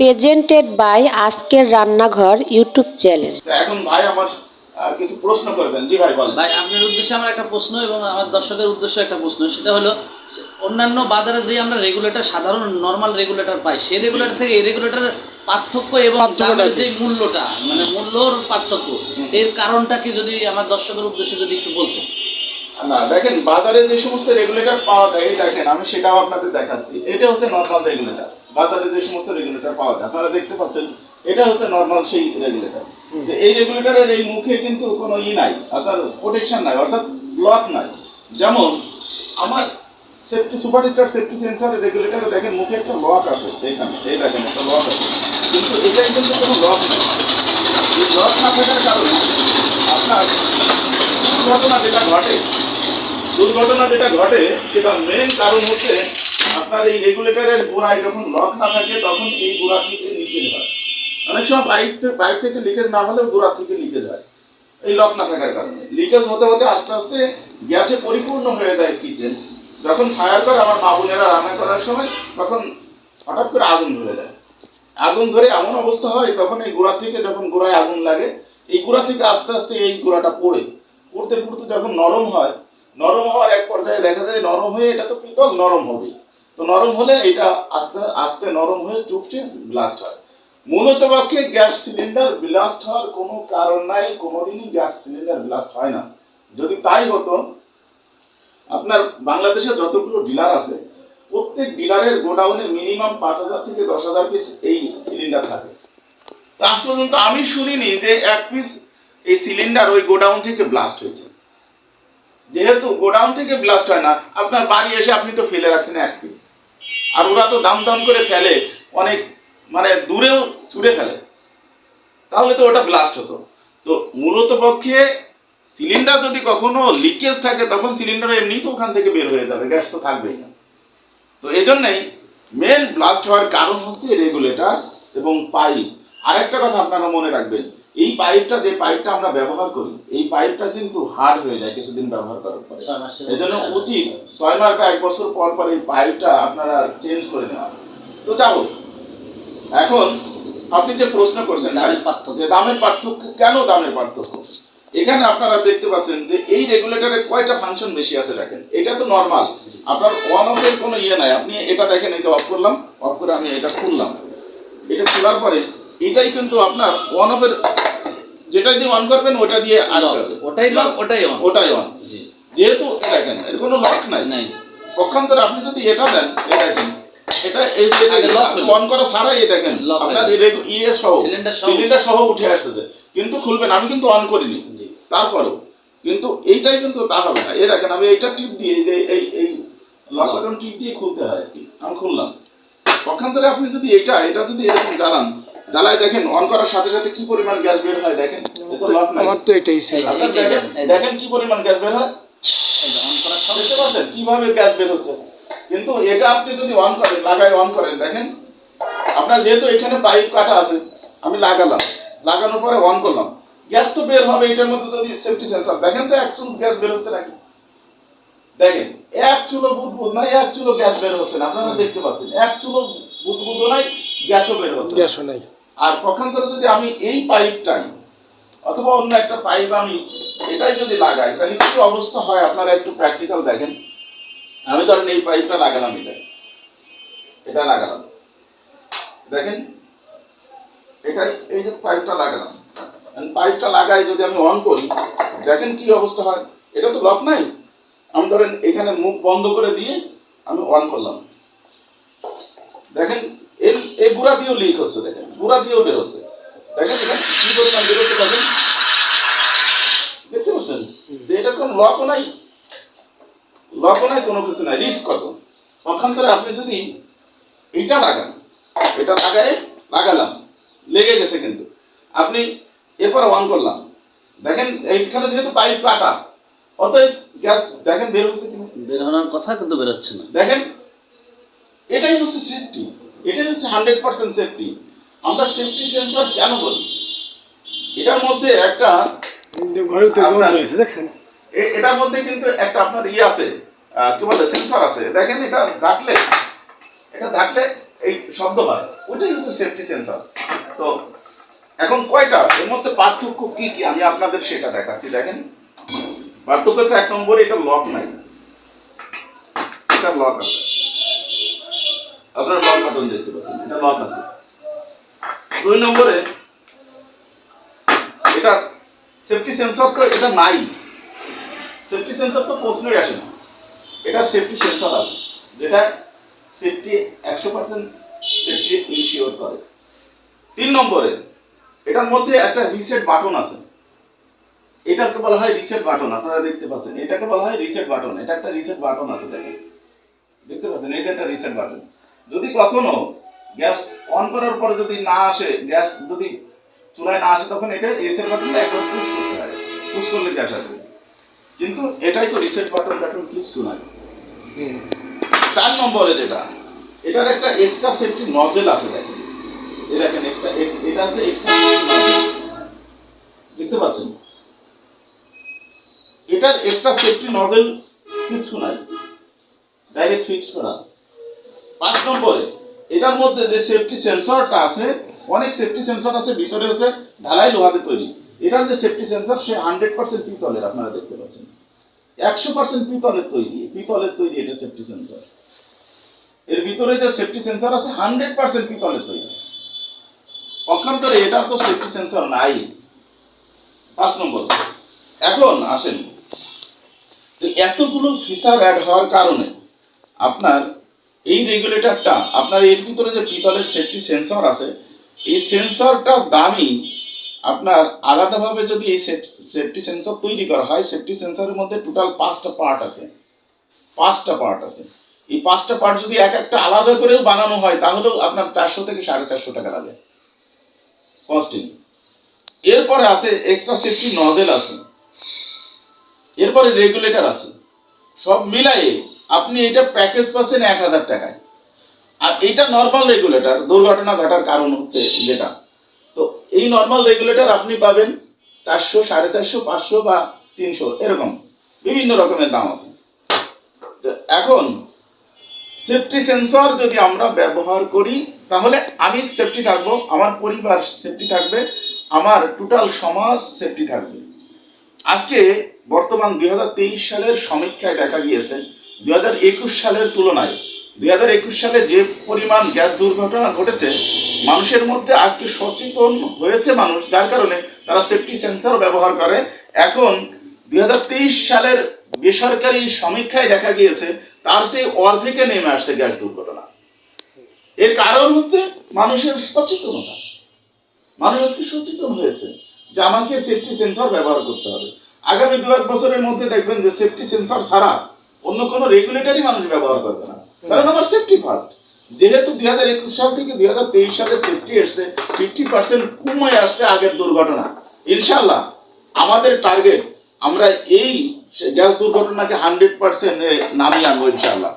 Presented by আজকের রান্নাঘর YouTube channel এখন ভাই আমার কিছু প্রশ্ন করবেন। জি ভাই বলেন। ভাই আপনার উদ্দেশ্যে আমার একটা প্রশ্ন এবং আমার দর্শকের উদ্দেশ্যে একটা প্রশ্ন। সেটা হলো অন্যান্য বাজারে যে আমরা রেগুলেটর সাধারণ নর্মাল রেগুলেটর পাই সেই রেগুলেটর থেকে এই রেগুলেটরের পার্থক্য এবং দামের যে মূল্যটা মানে মূল্যর পার্থক্য এর কারণটা কি যদি আমার দর্শকের উদ্দেশ্যে যদি একটু বলতেন। না দেখেন বাজারে যে সমস্ত রেগুলেটর পাওয়া যায় দেখেন আমি সেটাও আপনাদের দেখাচ্ছি। এটা হচ্ছে নর্মাল রেগুলেটর বাজারে যে সমস্ত রেগুলেটর পাওয়া যায় আপনারা দেখতে পাচ্ছেন এটা হচ্ছে নর্মাল সেই রেগুলেটর এই রেগুলেটরের এই মুখে কিন্তু কোনো ই নাই আপনার প্রোটেকশন নাই অর্থাৎ লক নাই। যেমন আমার safety super star safety sensor রেগুলেটরে দেখেন মুখে একটা লক আছে এখানে এই দেখেন একটা লক আছে। কিন্তু এটা কিন্তু কোনো লক নেই। এই লক না থাকার কারণে আপনার দুর্ঘটনা যেটা ঘটে দুর্ঘটনা যেটা ঘটে সেটা মেন কারণ হচ্ছে আপনার এই রেগুলেটরের গোড়ায় যখন লক না থাকে তখন এই গোড়া থেকে লিকেজ হয়। অনেক সময় পাইপ পাইপ থেকে লিকেজ না হলেও গোড়া থেকে লিকেজ হয়। এই লক না থাকার কারণে। লিকেজ হতে হতে আস্তে আস্তে গ্যাসে পরিপূর্ণ হয়ে যায় কিচেন যখন ফায়ার করে, আমার মা রান্না করার সময় তখন হঠাৎ করে আগুন ধরে যায়। আগুন ধরে এমন অবস্থা হয়, তখন এই গোড়া থেকে যখন গোড়ায় আগুন লাগে, এই গোড়া থেকে আস্তে আস্তে এই গোড়াটা পড়ে। পড়তে পড়তে যখন নরম হয়, নরম হওয়ার এক পর্যায়ে দেখা যায় নরম হয়ে এটা তো পিতল নরম হবে তো নরম হলে এটা আস্তে আস্তে নরম হয়ে চুপচে ব্লাস্ট হয়। মূলত পক্ষে গ্যাস সিলিন্ডার ব্লাস্ট হওয়ার কোনো কারণ নাই, কোনোদিনই গ্যাস সিলিন্ডার ব্লাস্ট হয় না। যদি তাই হতো, আপনার বাংলাদেশে যতগুলো ডিলার আছে, প্রত্যেক ডিলারের গোডাউনে মিনিমাম পাঁচ হাজার থেকে দশ হাজার পিস এই সিলিন্ডার থাকে। আজ পর্যন্ত আমি শুনিনি যে এক পিস এই সিলিন্ডার ওই গোডাউন থেকে ব্লাস্ট হয়েছে। যেহেতু গোডাউন থেকে ব্লাস্ট হয় না, আপনার বাড়ি এসে আপনি তো ফেলে রাখছেন এক পিস আর ওরা তো দাম দাম করে ফেলে, অনেক মানে দূরেও ছুড়ে ফেলে। তাহলে তো ওটা ব্লাস্ট হতো। তো মূলত পক্ষে সিলিন্ডার যদি কখনো লিকেজ থাকে, তখন সিলিন্ডার এমনি তো ওখান থেকে বের হয়ে যাবে গ্যাস তো থাকবেই না। তো এই জন্যই মেন ব্লাস্ট হওয়ার কারণ হচ্ছে রেগুলেটর এবং পাইপ আরেকটা কথা আপনারা মনে রাখবেন এই পাইপটা যে পাইপটা আমরা ব্যবহার করি এই পাইপটা কিন্তু হার্ড হয়ে যায় কিছুদিন ব্যবহার করার পরে। জন্য উচিত ছয় মাস বা এক বছর পর পর এই পাইপটা আপনারা চেঞ্জ করে নেওয়া। তো যাও এখন আপনি যে প্রশ্ন করছেন দামের পার্থক্য। দামের পার্থক্য কেন দামের পার্থক্য? এখানে আপনারা দেখতে পাচ্ছেন যে এই রেগুলেটরের কয়টা ফাংশন বেশি আছে দেখেন। এটা তো নর্মাল আপনার অন অফ এর কোনো ইয়ে নাই। আপনি এটা দেখেন এই যে অফ করলাম অফ করে আমি এটা খুললাম। এটা খোলার পরে এটাই কিন্তু আপনার অন অফ এর যেটা দিয়ে অন করবেন ওটা দিয়ে আটকাবে ওটাই লক ওটাই অন ওটাই অন যেহেতু এ দেখেন এর কোনো লক নাই। নাই। পক্ষান্তরে আপনি যদি এটা দেন এ দেখেন এটা এই অন করা ছাড়াই এ দেখেন আপনার ইয়ে সহ সিলিন্ডার সহ উঠে আসতেছে। কিন্তু খুলবেন আমি কিন্তু অন করিনি। জি। তারপরেও কিন্তু এইটাই কিন্তু তা হবে না। এই দেখেন আমি এইটা টিপ দিয়ে এই যে এই এই লক Lock। বাটন টিপ দিয়ে খুলতে হয় আর আমি খুললাম। পক্ষান্তরে আপনি যদি এটা এটা যদি এরকম জ্বালান জ্বালায় দেখেন অন করার সাথে সাথে কি পরিমাণ গ্যাস বের হয় দেখেন? এ তো লক নাই। আমার তো এটাই দেখেন কি পরিমাণ গ্যাস বের হয়। বুঝতে পারছেন? কীভাবে গ্যাস বের হচ্ছে? কিন্তু এটা আপনি যদি অন করেন লাগাই অন করেন দেখেন আপনার যেহেতু এখানে পাইপ কাটা আছে আমি লাগালাম। লাগানোর পরে অন করলাম। গ্যাস তো বের হবে এটার মধ্যে যদি সেফটি সেন্সর দেখেন তো এক চুল গ্যাস বের হচ্ছে নাকি? দেখেন এক চুলো বুদবুদ নাই এক চুলো গ্যাস বের হচ্ছে না। আপনারা দেখতে পাচ্ছেন এক চুলো বুদবুদও নাই গ্যাসও বের হচ্ছে গ্যাসও নাই। আর পক্ষান্তরে যদি আমি এই পাইপটাই অথবা অন্য একটা পাইপ আমি এটাই যদি লাগাই, তাহলে কি অবস্থা হয়? আপনারা একটু প্র্যাকটিক্যাল দেখেন। আমি ধরেন এই পাইপটা লাগালাম এটা। এটা লাগালাম। দেখেন? এটা এই যে পাইপটা লাগালাম। পাইপটা লাগাই যদি আমি অন করি, দেখেন কি অবস্থা হয়। এটা তো লক নাই। আমি ধরেন এখানে মুখ বন্ধ করে দিয়ে আমি অন করলাম। দেখেন? এই গুড়া দিয়েও লিক হচ্ছে দেখেন গুড়া দিয়েও বের হচ্ছে। দেখেন এটা কি পরিমাণ বের হচ্ছে দেখেন। দেখতে পাচ্ছেন? যে এটা কোনো লকও নাই। লকও নাই কোনো কিছু নাই। রিস্ক কত? পক্ষান্তরে আপনি যদি এটা লাগান এটা লাগাই লাগালাম লেগে গেছে কিন্তু। আপনি এরপরে অন করলাম। দেখেন এইখানে যেহেতু পাইপ কাটা অতএব গ্যাস দেখেন বের হচ্ছে কিনা? বের হওয়ার কথা কিন্তু বেরোচ্ছে না। দেখেন এটাই হচ্ছে সেফটি এটাই হচ্ছে হান্ড্রেড পার্সেন্ট সেফটি আমরা সেফটি সেন্সর কেন বলি? এটার মধ্যে একটা এটার মধ্যে কিন্তু একটা আপনার ইয়ে আছে কি বলে সেন্সর আছে। দেখেন এটা ঝাঁকলে এটা ঝাঁকলে এই শব্দ হয়। ওইটাই হচ্ছে সেফটি সেন্সর তো এখন কয়টা? এর মধ্যে পার্থক্য কি কি? আমি আপনাদের সেটা দেখাচ্ছি দেখেন। পার্থক্য হচ্ছে এক নম্বরে এটা লক নাই। এটা লক আছে। আপনারা লক বাটন দেখতে পাচ্ছেন এটা লক আছে। দুই নম্বরে, এটা সেফটি সেন্সর তো এটা নাই। সেফটি সেন্সর তো প্রশ্নই আসে না। এটা সেফটি সেন্সর আছে, যেটা সেফটি একশো পার্সেন্ট সেফটি ইনশিওর করে। তিন নম্বরে, এটার মধ্যে একটা রিসেট বাটন আছে। এটাকে বলা হয় রিসেট বাটন আপনারা দেখতে পাচ্ছেন। এটাকে বলা হয় রিসেট বাটন এটা একটা রিসেট বাটন আছে দেখেন। দেখতে পাচ্ছেন, এটা একটা রিসেট বাটন যদি কখনো গ্যাস অন করার পরে যদি না আসে গ্যাস যদি চুলায় না আসে তখন এটা রিসেট বাটনটা একবার পুশ করতে হয়। পুশ করলে গ্যাস আসবে। কিন্তু এটাই তো রিসেট বাটন বাটন কিছু নাই। চার নম্বরে যেটা এটার একটা এক্সট্রা সেফটি নজেল আছে দেখেন। দেখেন একটা এটা আছে এক্সট্রা দেখতে পাচ্ছেন? এটার এক্সট্রা সেফটি নজেল কিছু নাই। ডাইরেক্ট ফিক্সড করা। পাঁচ নম্বরে, এটার মধ্যে যে সেফটি সেন্সরটা আছে, অনেক সেফটি সেন্সর আছে, ভিতরে হচ্ছে ঢালাই লোহাতে তৈরি। এটার যে সেফটি সেন্সর সে হান্ড্রেড পার্সেন্ট পিতলের, আপনারা দেখতে পাচ্ছেন। একশো পার্সেন্ট পিতলের তৈরি পিতলের তৈরি এটা সেফটি সেন্সর এর ভিতরে যে সেফটি সেন্সর আছে হান্ড্রেড পার্সেন্ট পিতলের তৈরি। পক্ষান্তরে এটার তো সেফটি সেন্সর নাই। পাঁচ নম্বর, এখন আসেন। এতগুলো ফিচার অ্যাড হওয়ার কারণে আপনার এই রেগুলেটরটা আপনার এর ভিতরে যে পিতলের সেফটি সেন্সর আছে, এই সেন্সরটা দামি, আপনার আলাদাভাবে যদি এই সেফটি সেন্সর তৈরি করা হয় সেফটি সেন্সরের মধ্যে টোটাল পাঁচটা পার্ট আছে। পাঁচটা পার্ট আছে। এই পাঁচটা পার্ট যদি এক একটা আলাদা করেও বানানো হয়, তাহলেও আপনার চারশো থেকে সাড়ে চারশো টাকা লাগে। কস্টিং এরপরে আছে এক্সট্রা সেফটি নজেল আছে। এরপরে রেগুলেটর আছে। সব মিলাই আপনি এটা প্যাকেজ পাচ্ছেন এক হাজার টাকায়। আর এইটা নর্মাল রেগুলেটর দুর্ঘটনা ঘটার কারণ হচ্ছে যেটা। তো এই নর্মাল রেগুলেটর আপনি পাবেন চারশো, সাড়ে চারশো, পাঁচশো বা তিনশো, এরকম। বিভিন্ন রকমের দাম আছে। এখন সেফটি সেন্সর যদি আমরা ব্যবহার করি, তাহলে আমি সেফটি থাকব, আমার পরিবার সেফটি থাকবে, আমার টোটাল সমাজ সেফটি থাকবে। আজকে বর্তমান দুই হাজার তেইশ সালের সমীক্ষায় দেখা গিয়েছে দুই হাজার একুশ সালের তুলনায় দুই হাজার একুশ সালে যে পরিমাণ গ্যাস দুর্ঘটনা ঘটেছে, মানুষের মধ্যে আজকে সচেতন হয়েছে মানুষ, যার কারণে তারা সেফটি সেন্সর ব্যবহার করে। এখন দুই হাজার তেইশ সালের বেসরকারি সমীক্ষায় দেখা গিয়েছে, তার সেই অর্ধেকে নেমে আসছে গ্যাস দুর্ঘটনা। এর কারণ হচ্ছে মানুষের সচেতনতা। মানুষ আজকে সচেতন হয়েছে যে আমাকে সেফটি সেন্সর ব্যবহার করতে হবে। আগামী দু এক বছরের মধ্যে দেখবেন যে সেফটি সেন্সর ছাড়া অন্য কোনো রেগুলেটরই মানুষ ব্যবহার করবে না। কারণ আমার সেফটি ফার্স্ট যেহেতু দুই হাজার একুশ সাল থেকে দুই হাজার তেইশ সালে সেফটি এসছে ফিফটি পার্সেন্ট কমে আসছে আগের দুর্ঘটনা। ইনশাল্লাহ আমাদের টার্গেট আমরা এই গ্যাস দুর্ঘটনাকে হান্ড্রেড পার্সেন্ট নামিয়ে আনব ইনশাল্লাহ